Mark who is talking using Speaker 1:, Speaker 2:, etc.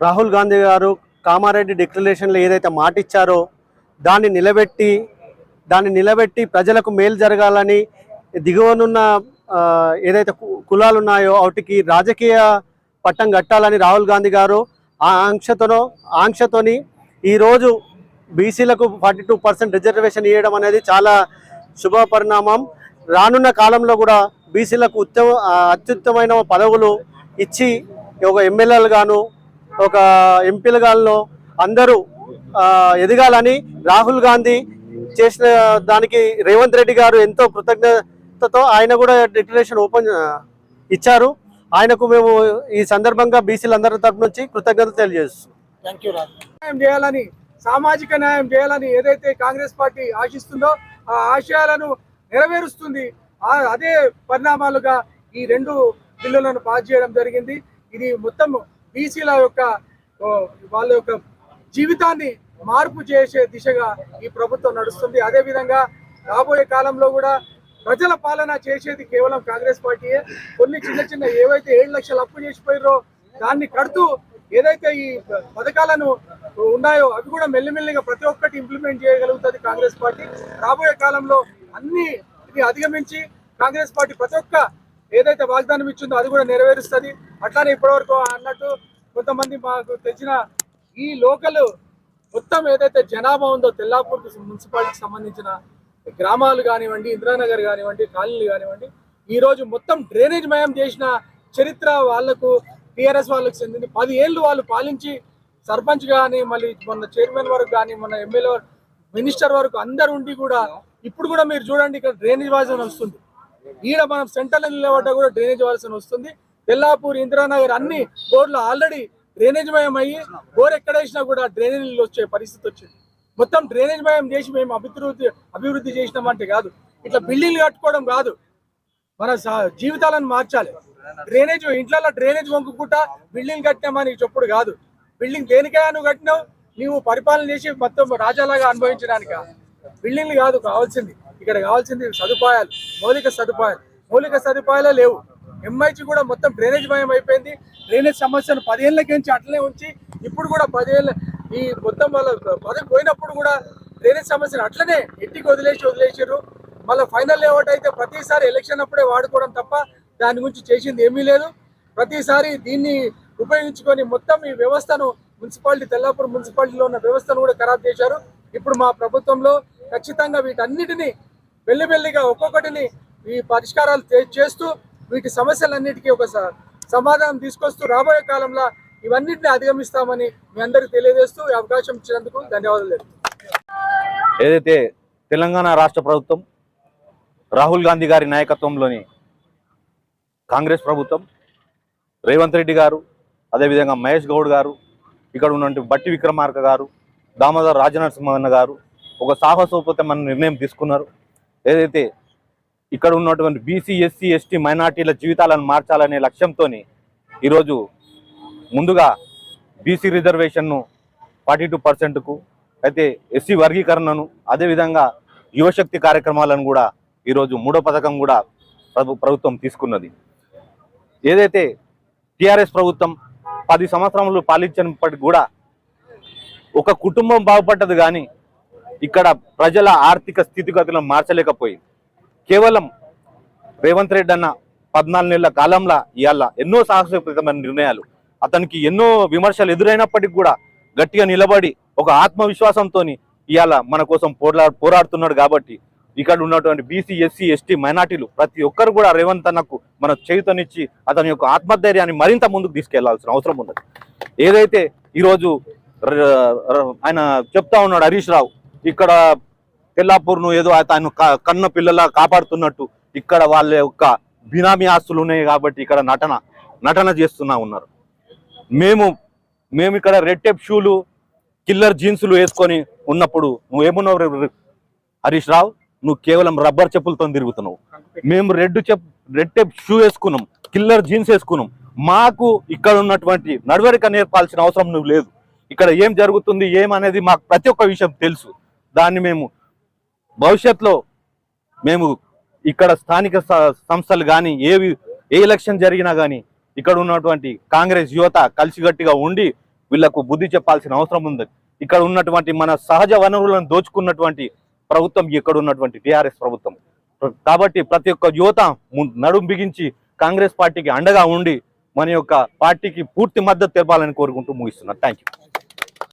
Speaker 1: రాహుల్ గాంధీ గారు కామారెడ్డి డిక్లరేషన్లో ఏదైతే మాట ఇచ్చారో దాన్ని నిలబెట్టి దాన్ని నిలబెట్టి ప్రజలకు మేలు జరగాలని దిగువనున్న ఏదైతే కు- కులాలు ఉన్నాయో వాటికి రాజకీయ పట్టం కట్టాలని రాహుల్ గాంధీ గారు ఆ ఆంక్షతోనో ఆంక్షతోని ఈరోజు బీసీలకు ఫార్టీ టూ పర్సెంట్ రిజర్వేషన్ ఇవ్వడం అనేది చాలా శుభ పరిణామం. రానున్న కాలంలో కూడా బీసీలకు ఉత్తమ అత్యుత్తమైన పదవులు ఇచ్చి ఒక ఎమ్మెల్యేలు గాను ఒక ఎంపీలు గాను అందరూ ఎదగాలని రాహుల్ గాంధీ చేసిన దానికి రేవంత్ రెడ్డి గారు ఎంతో కృతజ్ఞతతో ఆయన కూడా డిక్లరేషన్ ఓపెన్ ఇచ్చారు. ఆయనకు మేము ఈ సందర్భంగా బీసీలందరి తరపు నుంచి కృతజ్ఞత తెలియజేస్తున్నాం.
Speaker 2: న్యాయం చేయాలని సామాజిక న్యాయం చేయాలని ఏదైతే కాంగ్రెస్ పార్టీ ఆశిస్తుందో ఆ ఆశయాలను నెరవేరుస్తుంది. అదే పరిణామాలుగా ఈ రెండు బిల్లులను పాస్ చేయడం జరిగింది. ఇది మొత్తం బీసీల యొక్క వాళ్ళ యొక్క జీవితాన్ని మార్పు చేసే దిశగా ఈ ప్రభుత్వం నడుస్తుంది. అదేవిధంగా రాబోయే కాలంలో కూడా ప్రజల పాలన చేసేది కేవలం కాంగ్రెస్ పార్టీయే. కొన్ని చిన్న చిన్న ఏవైతే ఏడు లక్షలు అప్పు చేసిపోయారో దాన్ని కడుతూ ఏదైతే ఈ పథకాలను ఉన్నాయో అవి కూడా మెల్లిమెల్లిగా ప్రతి ఒక్కటి ఇంప్లిమెంట్ చేయగలుగుతుంది కాంగ్రెస్ పార్టీ. రాబోయే కాలంలో అన్ని ఇది అధిగమించి కాంగ్రెస్ పార్టీ ప్రతి ఒక్క ఏదైతే వాగ్దానం ఇచ్చిందో అది కూడా నెరవేరుస్తుంది. అట్లానే ఇప్పటివరకు అన్నట్టు కొంతమంది మాకు తెచ్చిన ఈ లోకల్ మొత్తం ఏదైతే జనాభా ఉందో తెల్లాపూర్ మున్సిపాలిటీకి సంబంధించిన గ్రామాలు కానివ్వండి ఇందిరానగర్ కానివ్వండి కాలనీలు కానివ్వండి ఈ రోజు మొత్తం డ్రైనేజ్ మయం చేసిన చరిత్ర వాళ్ళకు టిఆర్ఎస్ వాళ్ళకి చెందింది. పది ఏళ్ళు వాళ్ళు పాలించి సర్పంచ్ కానీ మళ్ళీ మొన్న చైర్మన్ వరకు కానీ మొన్న ఎమ్మెల్యే మినిస్టర్ వరకు అందరు ఉండి కూడా ఇప్పుడు కూడా మీరు చూడండి ఇక్కడ డ్రైనేజ్ వాసన వస్తుంది. ఈడ మనం సెంటర్ నిలబడ్డా కూడా డ్రైనేజ్ వాల్సిన వస్తుంది. తెల్లాపూర్ ఇందిరానగర్ అన్ని బోర్లు ఆల్రెడీ డ్రైనేజ్ మయం అయ్యి బోర్ ఎక్కడ వేసినా కూడా డ్రైనేజ్ నీళ్ళు వచ్చే పరిస్థితి వచ్చింది. మొత్తం డ్రైనేజ్ మయం చేసి మేము అభివృద్ధి అభివృద్ధి చేసినామంటే కాదు. ఇట్లా బిల్డింగ్లు కట్టుకోవడం కాదు. మన జీవితాలను మార్చాలి. డ్రైనేజ్ ఇంట్లో డ్రైనేజ్ వంకుకుంటా బిల్డింగ్ కట్టినామని చెప్పుడు కాదు. బిల్డింగ్ దేనికైనా నువ్వు కట్టినావు నీవు పరిపాలన చేసి మొత్తం రాజాలాగా అనుభవించడానిక? బిల్డింగ్లు కాదు కావాల్సింది. ఇక్కడ కావాల్సింది సదుపాయాలు మౌలిక సదుపాయాలు. మౌలిక సదుపాయాలు లేవు. ఎంఐచి కూడా మొత్తం డ్రైనేజ్ భయం అయిపోయింది. డ్రైనేజ్ సమస్యను పదేళ్ళకించి అట్లనే ఉంచి ఇప్పుడు కూడా పదేళ్ళ ఈ మొత్తం వాళ్ళ పదవి పోయినప్పుడు కూడా డ్రైనేజ్ సమస్యను అట్లనే ఎట్టికి వదిలేసి వదిలేసారు మళ్ళీ ఫైనల్ లేఅవుట్ అయితే ప్రతిసారి ఎలక్షన్ అప్పుడే వాడుకోవడం తప్ప దాని గురించి చేసింది ఏమీ లేదు. ప్రతిసారి దీన్ని ఉపయోగించుకొని మొత్తం ఈ వ్యవస్థను మున్సిపాలిటీ తెల్లాపూర్ మున్సిపాలిటీలో ఉన్న వ్యవస్థను కూడా ఖరాబ్ చేశారు. ఇప్పుడు మా ప్రభుత్వంలో ఖచ్చితంగా వీటన్నిటిని మెల్లిమెల్లిగా ఒక్కొక్కటిని ఈ పరిష్కారాలు చేస్తూ వీటి సమస్యలన్నిటికీ ఒక సమాధానం తీసుకొస్తూ రాబోయే కాలంలో ఇవన్నిటిని అధిగమిస్తామని మీ అందరికీ తెలియజేస్తూ ఈ అవకాశం ఇచ్చినందుకు ధన్యవాదాలు
Speaker 3: ఏదైతే తెలంగాణ రాష్ట్ర ప్రభుత్వం రాహుల్ గాంధీ గారి నాయకత్వంలోని కాంగ్రెస్ ప్రభుత్వం రేవంత్ రెడ్డి గారు అదేవిధంగా మహేష్ గౌడ్ గారు ఇక్కడ ఉన్నటువంటి బట్టి విక్రమార్క గారు దామోదర్ రాజనరసింహన్న గారు ఒక సాహసోపతమైన నిర్ణయం తీసుకున్నారు. ఏదైతే ఇక్కడ ఉన్నటువంటి బీసీ ఎస్సీ ఎస్టీ మైనార్టీల జీవితాలను మార్చాలనే లక్ష్యంతో ఈరోజు ముందుగా బీసీ రిజర్వేషన్ను ఫార్టీ టూ పర్సెంట్కు అయితే ఎస్సీ వర్గీకరణను అదేవిధంగా యువశక్తి కార్యక్రమాలను కూడా ఈరోజు మూడో పథకం కూడా ప్రభు ప్రభుత్వం తీసుకున్నది. ఏదైతే టీఆర్ఎస్ ప్రభుత్వం పది సంవత్సరములు పాలించినప్పటికి కూడా ఒక కుటుంబం బాగుపడ్డది కానీ ఇక్కడ ప్రజల ఆర్థిక స్థితిగతులను మార్చలేకపోయింది. కేవలం రేవంత్ రెడ్డి అన్న పద్నాలుగు నెలల కాలంలో ఇవాళ ఎన్నో సాహసోపేతమైన నిర్ణయాలు అతనికి ఎన్నో విమర్శలు ఎదురైనప్పటికీ కూడా గట్టిగా నిలబడి ఒక ఆత్మవిశ్వాసంతో ఇవాళ మన కోసం పోరా పోరాడుతున్నాడు కాబట్టి ఇక్కడ ఉన్నటువంటి బీసీ ఎస్సీ ఎస్టీ మైనార్టీలు ప్రతి ఒక్కరు కూడా రేవంత్ అన్నకు మన చేయుతనిచ్చి అతని యొక్క ఆత్మధైర్యాన్ని మరింత ముందుకు తీసుకెళ్ళాల్సిన అవసరం ఉన్నది. ఏదైతే ఈరోజు ఆయన చెప్తా ఉన్నాడు హరీష్ రావు ఇక్కడ తెల్లాపూర్ను ఏదో తన కన్న పిల్లలా కాపాడుతున్నట్టు ఇక్కడ వాళ్ళ యొక్క బినామీ ఆస్తులు ఉన్నాయి కాబట్టి ఇక్కడ నటన నటన చేస్తున్నా ఉన్నారు. మేము మేము ఇక్కడ రెడ్ టెప్ షూలు కిల్లర్ జీన్సులు వేసుకొని ఉన్నప్పుడు నువ్వేమున్నావు హరీష్ రావు? నువ్వు కేవలం రబ్బర్ చెప్పులతో తిరుగుతున్నావు. మేము red tape red tape shoe వేసుకున్నాం కిల్లర్ జీన్స్ వేసుకున్నాం. మాకు ఇక్కడ ఉన్నటువంటి నడవడిక నేర్పాల్సిన అవసరం నువ్వు లేదు. ఇక్కడ ఏం జరుగుతుంది ఏమనేది మాకు ప్రతి ఒక్క విషయం తెలుసు. దాన్ని మేము భవిష్యత్తులో మేము ఇక్కడ స్థానిక సంస్థలు కానీ ఏవి ఏ ఎలక్షన్ జరిగినా కానీ ఇక్కడ ఉన్నటువంటి కాంగ్రెస్ యువత కలిసిగట్టిగా ఉండి వీళ్ళకు బుద్ధి చెప్పాల్సిన అవసరం ఉంది. ఇక్కడ ఉన్నటువంటి మన సహజ వనరులను దోచుకున్నటువంటి ప్రభుత్వం ఇక్కడ ఉన్నటువంటి టిఆర్ఎస్ ప్రభుత్వం. కాబట్టి ప్రతి ఒక్క యువత నడుం బిగించి కాంగ్రెస్ పార్టీకి అండగా ఉండి మన యొక్క పార్టీకి పూర్తి మద్దతు తెలపాలని కోరుకుంటూ ముగిస్తున్నారు థ్యాంక్ యూ